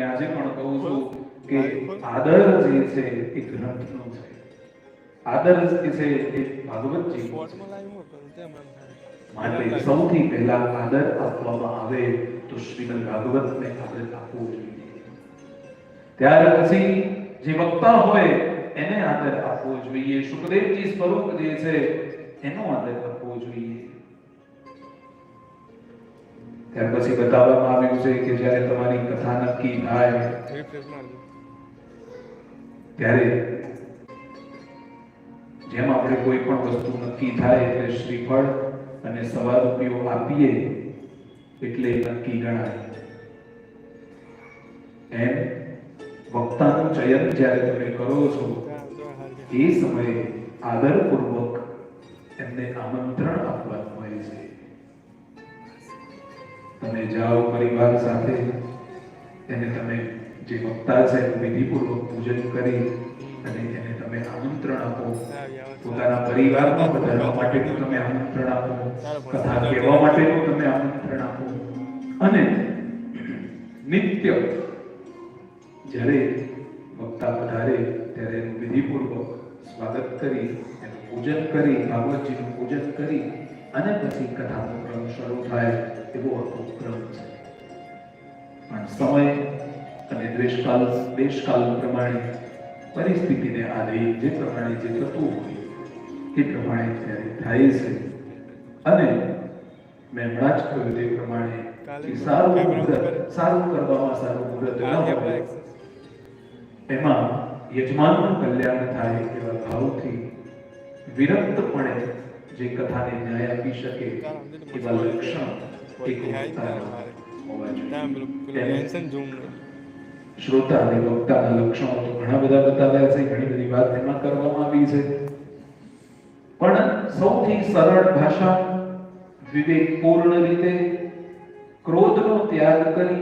તમને આજે પણ કહું છું કે આદર જે છે એ ગ્રંથનો છે. આદર જે છે એ ભાગવતજી માટે સૌથી પહેલા આદર આપવામાં આવે તો શ્રીમદ ભાગવતને આદર આપવો જોઈએ. ત્યાર પછી જે વક્તા હોય એને આદર આપવો જોઈએ. સુખદેવજી સ્વરૂપ જે છે એનો આદર આપવો જોઈએ. ત્યાર પછી બતાવવામાં આવ્યું છે કે જ્યારે તમારી કથા નક્કી થાય, ત્યારે જેમ આપણે કોઈ પણ વસ્તુ નક્કી થાય એટલે શ્રીફળ અને સવા રૂપિયો આપીએ એટલે નક્કી ગણાય. એમ વક્તાનું ચયન જ્યારે તમે કરો છો, એ સમયે આદરપૂર્વક એમને આમંત્રણ જાઓ પરિવાર સાથે. એને તમે જે વક્તા છે, વિધિપૂર્વક પૂજન કરી અને એને તમે આમંત્રણ આપો. પોતાના પરિવારમાં વધારવા માટેનું તમે આમંત્રણ આપો. કથા કહેવા માટેનું તમે આમંત્રણ આપો. અને નિત્ય જ્યારે વક્તા વધારે ત્યારે એનું વિધિપૂર્વક સ્વાગત કરી, એનું પૂજન કરી, ભાગવતજીનું પૂજન કરી અને પછી કથાનો ક્રમ શરૂ થાય. એવો આખો ક્રમ છે પણ સમય અને દેશકાલ દેશકાલ પ્રમાણે પરિસ્થિતિને આધીન જે પ્રમાણે જે થતું હોય એ પ્રમાણે ત્યારે થાય છે. અને મેં હમણાં જ કહ્યું તે પ્રમાણે સારું મુહૂર્ત સારું કરવામાં સારું મુહૂર્ત ન હોય એમાં યજમાનનું કલ્યાણ થાય એવા ભાવથી વિરક્તપણે જે કથાને ન્યાય આપી શકે એવા લક્ષણ એક વક્તાના હોવા જોઈએ એને શ્રોતા અને વક્તાના લક્ષણો તો ઘણા બધા બતાવ્યા છે ઘણી બધી વાત એમાં કરવામાં આવી છે. પણ સૌથી સરળ ભાષા વિવેકપૂર્ણ રીતે ક્રોધનો ત્યાગ કરી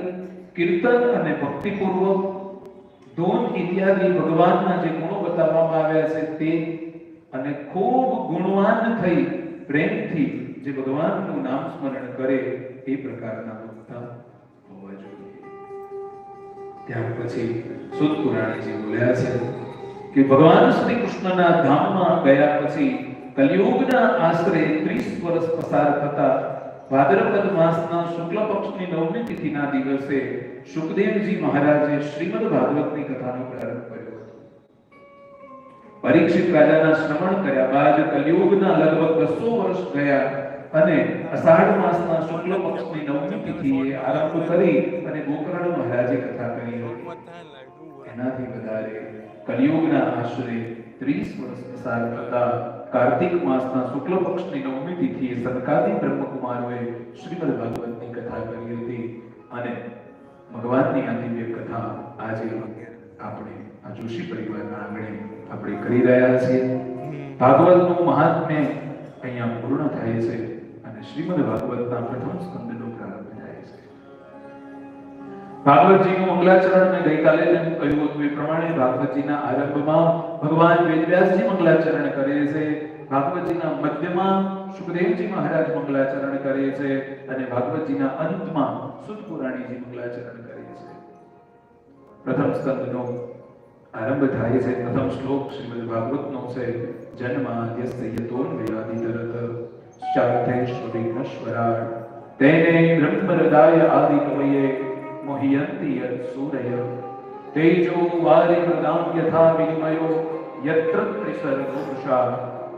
કીર્તન અને ભક્તિપૂર્વક ધોન ઇત્યાદિ ભગવાનના જે ગુણો બતાવવામાં આવ્યા છે તે અને ખૂબ ગુણવાન થઈ પ્રેમથી જે ભગવાનનું નામ સ્મરણ કરે એ પ્રકારના વક્તા હોવા જોઈએ. ત્યાર પછી સુદ બોલ્યા છે કે ભગવાન શ્રી કૃષ્ણના ધામમાં ગયા પછી કલયુગના આશરે 30 વર્ષ પસાર થતા ભાદ્રપદ માસના શુક્લ પક્ષની નવમી તિથિના દિવસે સુખદેવજી મહારાજે શ્રીમદ ભાગવતની કથાનો પ્રારંભ કર્યો પરીક્ષિત રાજાના શ્રવણ કર્યા બાદ કલિયુગના લગભગ 200 વર્ષ ગયા અને અષાઢ માસના શુક્લ પક્ષની નવમી તિથિએ આરંભ કરી અને ગોકર્ણ મહારાજે કથા કરી એનાથી વધારે કલિયુગના આશરે 30 વર્ષ પસાર કરતા કાર્તિક માસના શુક્લ પક્ષની નવમી તિથિએ સનકાદી બ્રહ્મકુમારોએ શ્રીમદ ભાગવતની કથા કરી હતી અને ભગવાનની આ દિવ્ય કથા આજે આપણે આ જોશી પરિવારના આંગણે આપણે કરી રહ્યા છીએ. ભાગવતનું મહાત્મ્ય અહીંયા પૂર્ણ થાય છે. અને શ્રીમદ ભાગવતના પ્રથમ સ્કંદનો પ્રારંભ થાય છે. ભાગવતજીનું મંગલાચરણ મેં ગઈકાલે જેમ કહ્યું હતું. એ પ્રમાણે ભાગવતજીના આરંભમાં ભગવાન વેદવ્યાસજી મંગલાચરણ કરે છે. ભાગવતજીના મધ્યમાં સુખદેવજી મહારાજ મંગલાચરણ કરે છે અને ભાગવતજીના અંતમાં પુરાણીજી મંગલાચરણ કરે છે. પ્રથમ સ્કંદનો આરંભ થાય છે. પ્રથમ શ્લોક શ્રીમદ ભાગવતનો છે. જન્માદ્યસ્ય યતોન્વયાદિતરત શાર્થેશ્વ વિઘ્નશ્વરાટ તેને બ્રહ્મરદાય આદિ કવયે મોહયંતિ યત સૂરય તેજો વારિમૃદામ યથા વિનિમયો યત્ર ત્રિસર્ગો વૃષા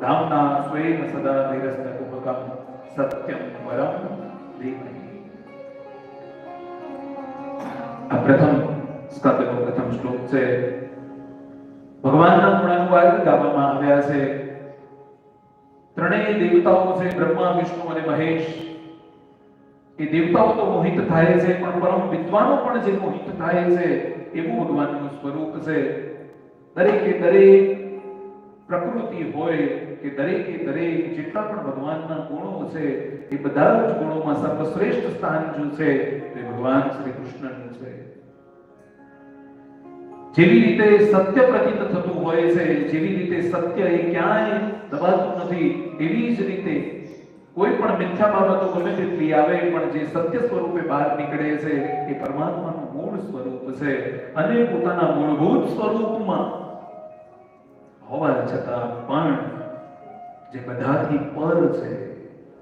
ધામના સ્વેન સદા ધીરસ્ત કુપકમ સત્યમ પરમ ધીમહિ આ પ્રથમ સ્કંદનો પ્રથમ શ્લોક છે ભગવાનના ગુણાનુવાદ ગાવામાં આવ્યા છે ત્રણેય દેવતાઓ છે, બ્રહ્મા, વિષ્ણુ અને મહેશ. એ દેવતાઓ તો મોહિત થાય છે, પણ પરમ વિદ્વાનો પણ જે મોહિત થાય છે, એવું ભગવાનનું સ્વરૂપ છે. દરેકે દરેક પ્રકૃતિ હોય કે દરેકે દરેક જેટલા પણ ભગવાનના ગુણો છે, એ બધા જ ગુણોમાં સર્વશ્રેષ્ઠ સ્થાન જો છે, તે ભગવાન શ્રી કૃષ્ણનું છે. જેવી રીતે સત્ય પ્રતીત થતું હોય છે, જેવી રીતે સત્ય એ ક્યાંય દબાતું નથી, એવી જ રીતે કોઈ પણ મિથ્યા બાબતો ગમે તેટલી આવે, પણ જે સત્ય સ્વરૂપે બહાર નીકળે છે, એ પરમાત્માનું મૂળ સ્વરૂપ છે. અને પોતાના મૂળભૂત સ્વરૂપમાં હોવા છતાં પણ જે બધાથી પર છે,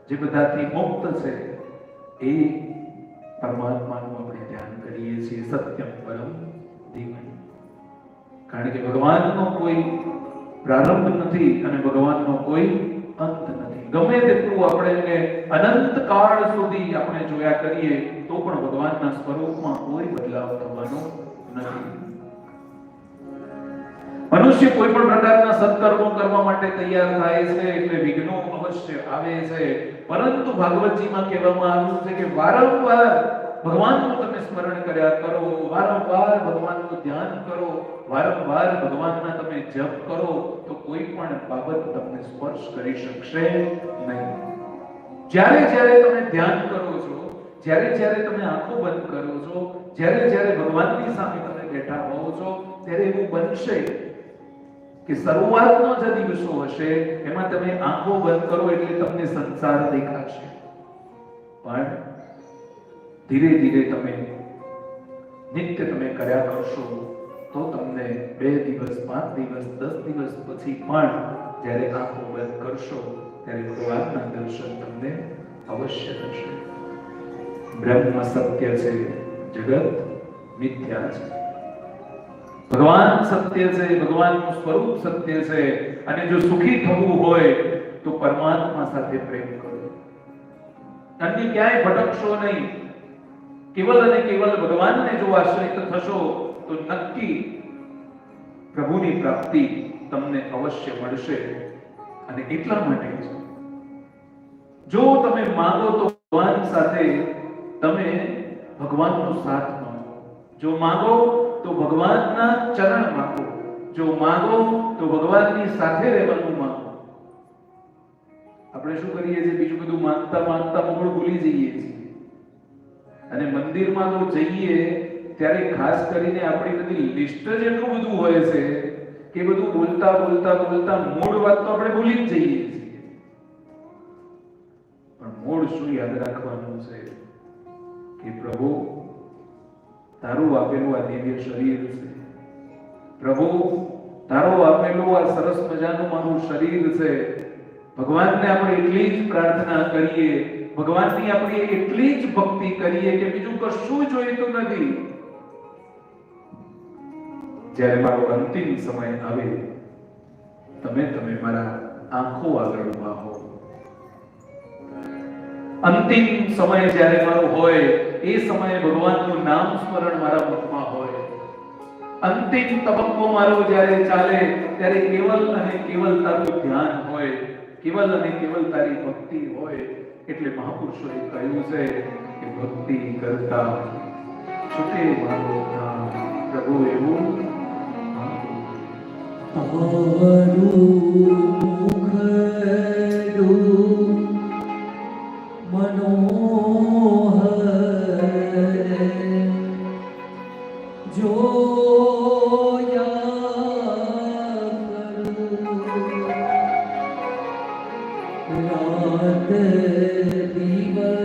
જે બધાથી મુક્ત છે, એ પરમાત્માનું આપણે ધ્યાન કરીએ છીએ, સત્યમ પરમ કારણ કે ભગવાનનો કોઈ પ્રારંભ નથી અને ભગવાનનો કોઈ અંત નથી. ગમે તેટલું આપણે એને અનંત કાળ સુધી આપણે જોયા કરીએ, તો પણ ભગવાનના સ્વરૂપમાં કોઈ બદલાવ થવાનો નથી. મનુષ્ય કોઈ પણ પ્રકારના સત્કર્મો કરવા માટે તૈયાર થાય છે એટલે વિઘ્નો અવશ્ય આવે છે. પરંતુ ભાગવતજીમાં કહેવામાં આવ્યું છે કે વારંવાર ભગવાનનું તમે સ્મરણ કર્યા કરો, વારંવાર ભગવાનનું ધ્યાન કરો, વારંવાર ભગવાનના તમે જપ કરો, તો કોઈ પણ બાબત તમને સ્પર્શ કરી શકશે નહીં. જ્યારે જ્યારે તમે ધ્યાન કરો છો, જ્યારે જ્યારે તમે આંખો બંધ કરો છો, જ્યારે જ્યારે ભગવાનની સામે તમે બેઠા હોવ છો, ત્યારે એવું બનશે કે શરૂઆતનો જે દિવસો હશે, એમાં તમે આંખો બંધ કરો એટલે તમને સંસાર દેખાશે. પણ ધીરે ધીરે તમે નિત્ય તમે કર્યા કરશો, તો તમને બે દિવસ, પાંચ દિવસ, દસ દિવસ પછી પણ જ્યારે આંખો બંધ કરશો, ત્યારે ભગવાનના દર્શન તમને અવશ્ય થશે. બ્રહ્મ સત્ય છે, જગત મિથ્યા છે. ભગવાન સત્ય છે, ભગવાનનું સ્વરૂપ સત્ય છે, અને જો સુખી થવું હોય, તો પરમાત્મા સાથે પ્રેમ કરો. અન્ય ક્યાંય ભટકશો નહીં. કેવલ અને કેવલ ભગવાનને જો આશ્રિત થશો, તો નક્કી પ્રભુની પ્રાપ્તિ તમને અવશ્ય મળશે અને એટલા માટે જો. તમે માંગો તો ભગવાન સાથે તમે ભગવાનનો સાથ માંગો જો માંગો તો ભગવાનના ચરણ માંગો. જો માંગો તો ભગવાનની સાથે રહેવાનું માંગો. આપણે શું કરીએ છીએ? બીજું બધું માંગતા માંગતા મૂળ ભૂલી જઈએ છીએ. અને મંદિરમાં તો જઈએ, ત્યારે ખાસ કરીને આપણી બધી લિસ્ટ જ એટલું બધું હોય છે કે બધું બોલતા બોલતા બોલતા મૂળ વાત તો આપણે ભૂલી જ જઈએ પણ મૂળ શું યાદ રાખવાનું છે કે પ્રભુ, તારું આપેલું આ દિવ્ય શરીર છે. પ્રભુ, તારો આપેલું આ સરસ મજાનું મારું શરીર છે. ભગવાનને આપણે એટલી જ પ્રાર્થના કરીએ ભગવાનની આપણે એટલી જ ભક્તિ કરીએ કે બીજું કશું જોઈતું નથી. જ્યારે મારો અંતિમ સમય આવે, તમે તમે મારા આંખો આગળ ઊભા હો. અંતિમ સમય જ્યારે મારો હોય, એ સમયે ભગવાનનું નામ સ્મરણ મારા મુખમાં હોય. અંતિમ તબક્કો મારો જ્યારે ચાલે, ત્યારે કેવલ અને કેવલ તારું ધ્યાન હોય, કેવલ અને કેવલ તારી ભક્તિ હોય. એટલે મહાપુરુષોએ કહ્યું છે કે ભક્તિ કરતા છૂટે મારો પ્રભુ એવું? રાત દિવસ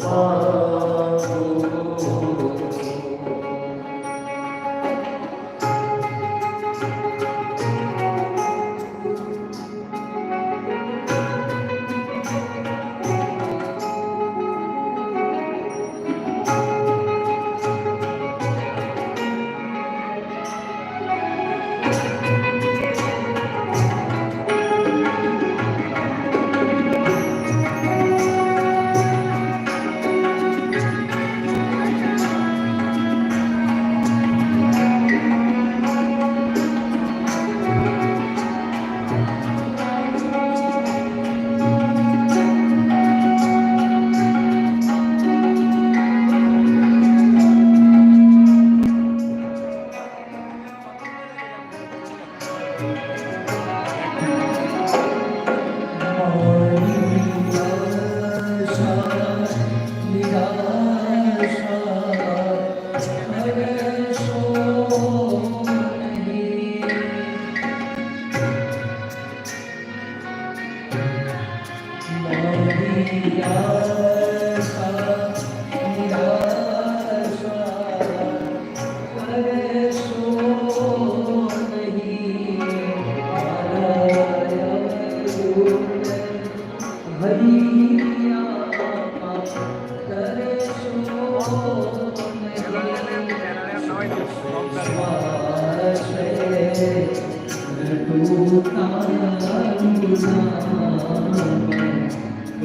તારો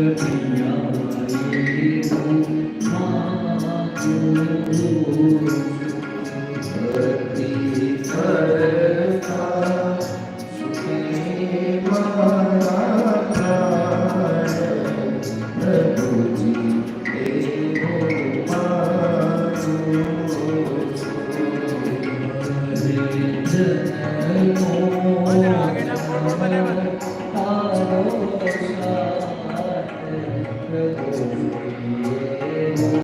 સાથ પ્રભુ